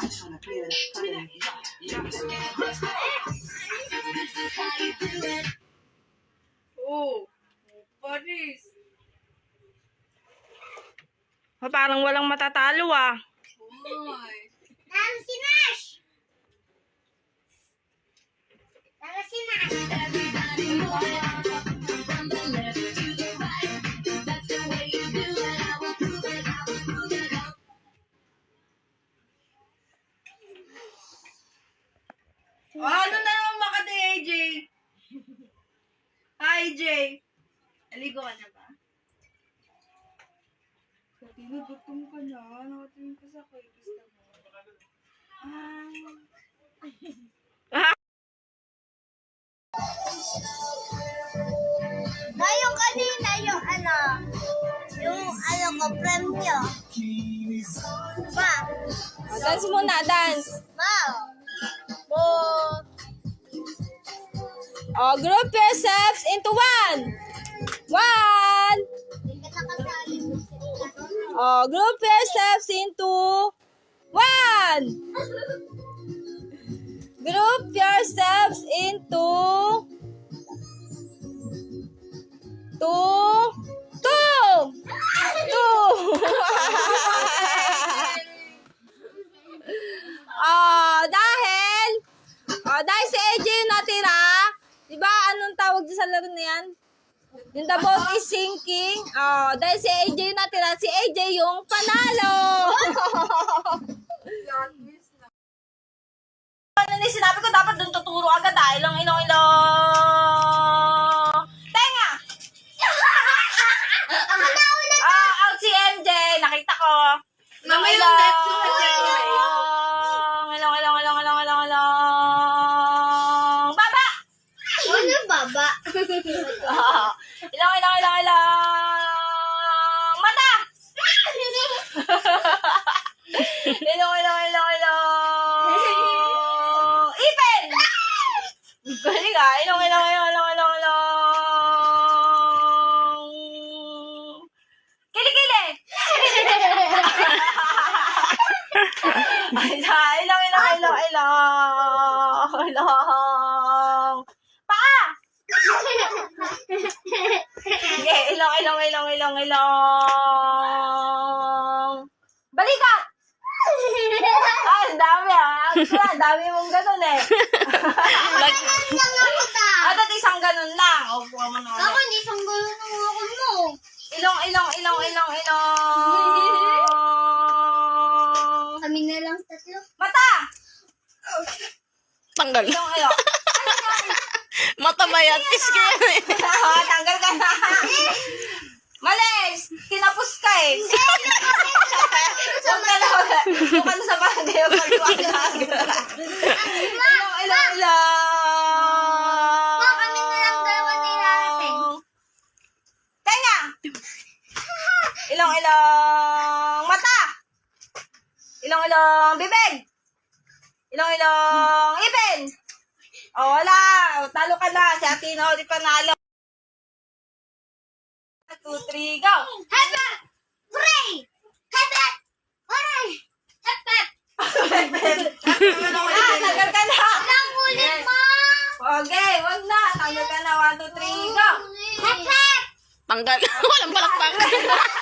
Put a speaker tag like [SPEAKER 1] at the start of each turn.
[SPEAKER 1] Oh, Paris.
[SPEAKER 2] Oh, parang walang matatalo ah.
[SPEAKER 1] Oh Hi, AJ. Aligo ka na ba? Sabi mo, gutom ka na. Nakatingin ka sa kay. Gusto mo. Ah.
[SPEAKER 3] Ah, yung kanina, yung ano, yung ano ko, premyo. Ma,
[SPEAKER 2] dance muna, dance.
[SPEAKER 3] ma, mo,
[SPEAKER 2] Oh, group yourselves into one. One.
[SPEAKER 3] sila.
[SPEAKER 2] Oh, group yourselves into one. Group yourselves into tawag dyan sa laro na yan? Yung the boat is sinking. Oh, dahil si AJ yung natira, si AJ yung panalo. ano na sinabi ko, dapat doon tuturo agad ah. Ilong, ilong, ilong. Tenga! Ah, out si MJ. Nakita ko.
[SPEAKER 1] Mama yung net
[SPEAKER 2] Ilong, ilong, ilong, ilong. Mata! ilong, ilong, ilong, ilong. Ipin! Galing ah. Ilong, ilong, ilong, ilong, ilong, ilong. Kilikili! Ay, sa- ilong, ilong, ilong, ilong. Ilong. Paa! Sige, ilong, ilong, ilong, ilong. Balikat! Ah, ang dami ah. Ang dami mong ganun eh. At at isang ganun lang. O, buka mo na
[SPEAKER 3] Ako,
[SPEAKER 2] ulit.
[SPEAKER 3] hindi isang gulo ng ako mo.
[SPEAKER 2] Ilong, ilong, ilong, ilong, ilong.
[SPEAKER 3] Kami na lang tatlo.
[SPEAKER 2] Mata!
[SPEAKER 4] Tanggal.
[SPEAKER 2] Ilong, ilong.
[SPEAKER 4] Mata ba yan? Iski yan eh.
[SPEAKER 2] Ah, Tanggal ka na. Malis! Kinapos ka eh. Huwag ka na. Huwag ka na sa na. Ilong, ilong, ilong.
[SPEAKER 3] Ma, kami na lang dalawa na natin.
[SPEAKER 2] Tenga! Ilong, ilong. Mata! Ilong, ilong. Bibig! Ilong, ilong. Ipin! O, wala. O, talo ka na. Si Atino, di panalo. One, two, three, go!
[SPEAKER 3] Hebat! Hooray! Hebat! Hooray! Hebat!
[SPEAKER 2] ah, tagal ka na.
[SPEAKER 3] Ang ulit mo!
[SPEAKER 2] Okay, wag na. Talo ka na. One, two, three, go!
[SPEAKER 4] Tanggal. Walang palakpak.